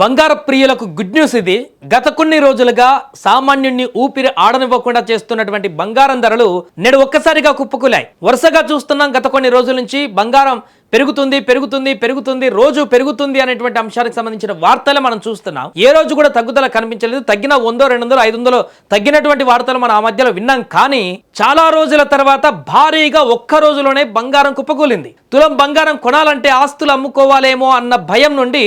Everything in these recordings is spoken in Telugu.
బంగార ప్రియులకు గుడ్ న్యూస్ ఇది. గత కొన్ని రోజులుగా సామాన్యుణ్ణి ఊపిరి ఆడనివ్వకుండా చేస్తున్నటువంటి బంగారం ధరలు నేడు ఒక్కసారిగా కుప్పకులాయి. వరుసగా చూస్తున్నాం గత కొన్ని రోజుల నుంచి బంగారం పెరుగుతుంది పెరుగుతుంది పెరుగుతుంది రోజు పెరుగుతుంది అనేటువంటి అంశానికి సంబంధించిన వార్తలు మనం చూస్తున్నాం. ఏ రోజు కూడా తగ్గుదల కనిపించలేదు. తగ్గిన వందో రెండు వందలు ఐదు వందలు తగ్గినటువంటి వార్తలు మనం ఆ మధ్యలో విన్నాం. కానీ చాలా రోజుల తర్వాత భారీగా ఒక్క రోజులోనే బంగారం కుప్పకూలింది. తులం బంగారం కొనాలంటే ఆస్తులు అమ్ముకోవాలేమో అన్న భయం నుండి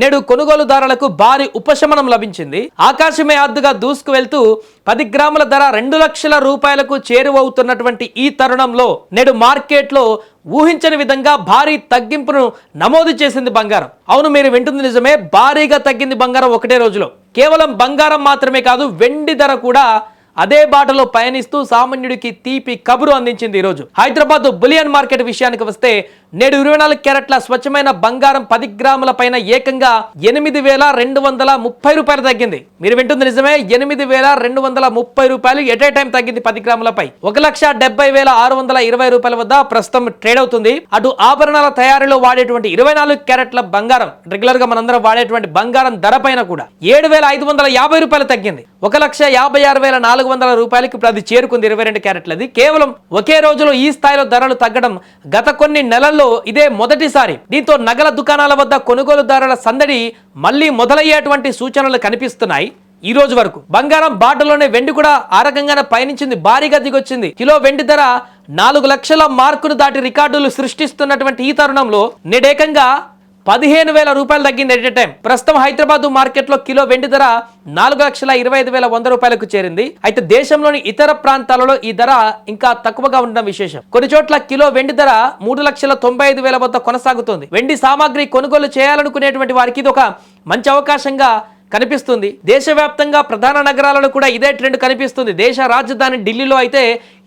నేడు కొనుగోలుదారులకు భారీ ఉపశమనం లభించింది. ఆకాశమే అద్దుగా దూసుకు వెళ్తూ పది గ్రాముల ధర రెండు లక్షల రూపాయలకు చేరువవుతున్నటువంటి ఈ తరుణంలో నేడు మార్కెట్లో ఊహించని విధంగా భారీ తగ్గింపును నమోదు చేసింది బంగారం. అవును మీరు వింటుంది నిజమే భారీగా తగ్గింది బంగారం ఒకటే రోజులో. కేవలం బంగారం మాత్రమే కాదు వెండి ధర కూడా అదే బాటలో పయనిస్తూ సామాన్యుడికి తీపి కబురు అందించింది ఈరోజు. హైదరాబాద్ బులియన్ మార్కెట్ విషయానికి వస్తే నేడు ఇరవై నాలుగు క్యారెట్ల స్వచ్ఛమైన బంగారం పది గ్రాముల పైన ఏకంగా ఎనిమిది వేల రెండు వందల ముప్పై రూపాయలు తగ్గింది. మీరు వింటుంది నిజమే ఎనిమిది వేల రెండు వందల ముప్పై రూపాయలు ఎట్ ఏ టైం తగ్గింది పది గ్రాములపై ఒక లక్ష డెబ్బై వేల ఆరు వందల ఇరవై రూపాయల వద్ద ప్రస్తుతం ట్రేడ్ అవుతుంది. అటు ఆభరణాల తయారీలో వాడేటువంటి ఇరవై నాలుగు క్యారెట్ల బంగారం రెగ్యులర్గా మనందరం వాడేటువంటి బంగారం ధర పైన కూడా ఏడు వేల ఐదు వందల యాభై రూపాయలు తగ్గింది. ఒక లక్ష యాభై ఆరు వేల నాలుగు వందల రూపాయలకి ఇప్పుడు అది చేరుకుంది ఇరవై రెండు క్యారెట్లది కేవలం ఒకే రోజులో ఈ స్థాయిలో ధరలు తగ్గడం గత కొన్ని నెలల్లో ఇదే మొదటిసారి. దీంతో నగల దుకాణాల వద్ద కొనుగోలుదారుల సందడి మళ్ళీ మొదలయ్యేటువంటి సూచనలు కనిపిస్తున్నాయి. ఈ రోజు వరకు బంగారం బాటలోనే వెండి కూడా ఆ రకంగానే పయనించింది. భారీగా దిగొచ్చింది. కిలో వెండి ధర నాలుగు లక్షల మార్కును దాటి రికార్డులు సృష్టిస్తున్నటువంటి ఈ తరుణంలో నేడేకంగా పదిహేను వేల రూపాయలు తగ్గింది ఎట్ టైం ప్రస్తుతం హైదరాబాద్ మార్కెట్లో కిలో వెండి ధర నాలుగు లక్షల ఇరవై ఐదు వేల వంద రూపాయలకు చేరింది. అయితే దేశంలోని ఇతర ప్రాంతాలలో ఈ ధర ఇంకా తక్కువగా ఉండడం విశేషం. కొన్ని చోట్ల కిలో వెండి ధర మూడు లక్షల తొంభై ఐదు వేల వద్ద కొనసాగుతుంది. వెండి సామాగ్రి కొనుగోలు చేయాలనుకునేటువంటి వారికి ఇది ఒక మంచి అవకాశంగా కనిపిస్తుంది. దేశవ్యాప్తంగా ప్రధాన నగరాలలో కూడా ఇదే ట్రెండ్ కనిపిస్తుంది. దేశ రాజధాని ఢిల్లీలో అయితే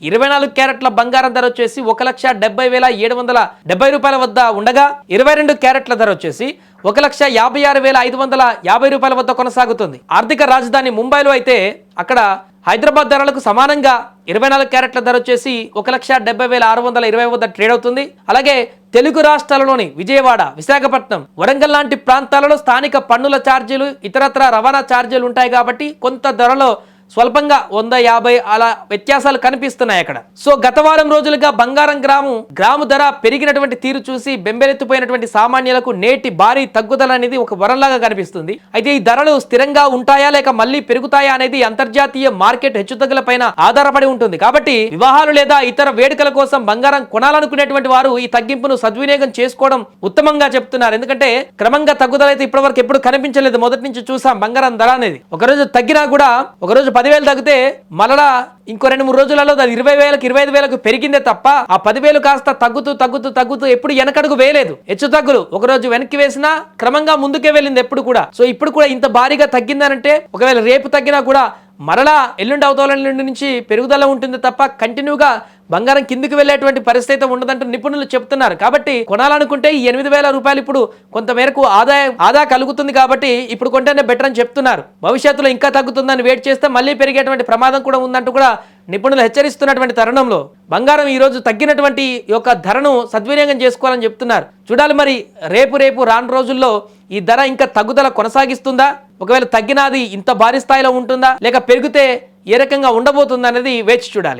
ఇరవై నాలుగు క్యారెట్ల బంగారం ధర వచ్చేసి ఒక లక్ష డెబ్బై వేల ఏడు వందల డెబ్బై రూపాయల వద్ద ఉండగా ఇరవై రెండు క్యారెట్ల ధర వచ్చేసి ఒక లక్ష యాభై ఆరు వేల ఐదు వందల యాభై రూపాయల వద్ద కొనసాగుతుంది. ఆర్థిక రాజధాని ముంబైలో అయితే అక్కడ హైదరాబాద్ ధరలకు సమానంగా ఇరవై నాలుగు క్యారెట్ల ధర వచ్చేసి ఒక లక్ష డెబ్బై వేల ఆరు వందల ఇరవై వద్ద ట్రేడ్ అవుతుంది. అలాగే తెలుగు రాష్ట్రాలలోని విజయవాడ విశాఖపట్నం వరంగల్ లాంటి ప్రాంతాలలో స్థానిక పన్నుల ఛార్జీలు ఇతరత్ర రవాణా ఛార్జీలు ఉంటాయి కాబట్టి కొంత ధరలో స్వల్పంగా వంద యాభై అలా వ్యత్యాసాలు కనిపిస్తున్నాయి అక్కడ. సో గత వారం రోజులుగా బంగారం గ్రాము గ్రాము ధర పెరిగినటువంటి తీరు చూసి బెంబెలెత్తిపోయినటువంటి సామాన్యులకు నేటి భారీ తగ్గుదల అనేది ఒక వరంలాగా కనిపిస్తుంది. అయితే ఈ ధరలు స్థిరంగా ఉంటాయా లేక మళ్ళీ పెరుగుతాయా అనేది అంతర్జాతీయ మార్కెట్ హెచ్చుతగ్గుల పైన ఆధారపడి ఉంటుంది. కాబట్టి వివాహాలు లేదా ఇతర వేడుకల కోసం బంగారం కొనాలనుకునేటువంటి వారు ఈ తగ్గింపును సద్వినియోగం చేసుకోవడం ఉత్తమంగా చెప్తున్నారు. ఎందుకంటే క్రమంగా తగ్గుదల అయితే ఇప్పటివరకు ఎప్పుడు కనిపించలేదు. మొదటి నుంచి చూసాం బంగారం ధర అనేది. ఒకరోజు తగ్గినా కూడా ఒకరోజు పదివేలు తగ్గితే మరలా ఇంకో రెండు మూడు రోజులలో అది ఇరవై వేలకు ఇరవై ఐదు వేలకు పెరిగిందే తప్ప ఆ పదివేలు కాస్త తగ్గుతూ తగ్గుతూ తగ్గుతూ ఎప్పుడు వెనకడుగు వేయలేదు. హెచ్చు తగ్గులు. ఒక రోజు వెనక్కి వేసినా క్రమంగా ముందుకే వెళ్ళింది ఎప్పుడు కూడా. సో ఇప్పుడు కూడా ఇంత భారీగా తగ్గిందనంటే ఒకవేళ రేపు తగ్గినా కూడా మరలా ఎల్లుండి అవతల నుండి నుంచి పెరుగుదల ఉంటుంది తప్ప కంటిన్యూగా బంగారం కిందికి వెళ్ళేటువంటి పరిస్థితి అయితే ఉండదంటూ నిపుణులు చెప్తున్నారు. కాబట్టి కొనాలనుకుంటే ఈ ఎనిమిది వేల రూపాయలు ఇప్పుడు కొంత మేరకు ఆదాయం ఆదా కలుగుతుంది కాబట్టి ఇప్పుడు కొంటేనే బెటర్ అని చెప్తున్నారు. భవిష్యత్తులో ఇంకా తగ్గుతుందని వెయిట్ చేస్తే మళ్ళీ పెరిగేటువంటి ప్రమాదం కూడా ఉందంటూ కూడా నిపుణులు హెచ్చరిస్తున్నటువంటి తరుణంలో బంగారం ఈ రోజు తగ్గినటువంటి యొక్క ధరను సద్వినియోగం చేసుకోవాలని చెప్తున్నారు. చూడాలి మరి రేపు రేపు రాను రోజుల్లో ఈ ధర ఇంకా తగ్గుదల కొనసాగిస్తుందా? ఒకవేళ తగ్గినది ఇంత భారీ స్థాయిలో ఉంటుందా? లేక పెరిగితే ఏ రకంగా ఉండబోతుందా అనేది వేచి చూడాలి.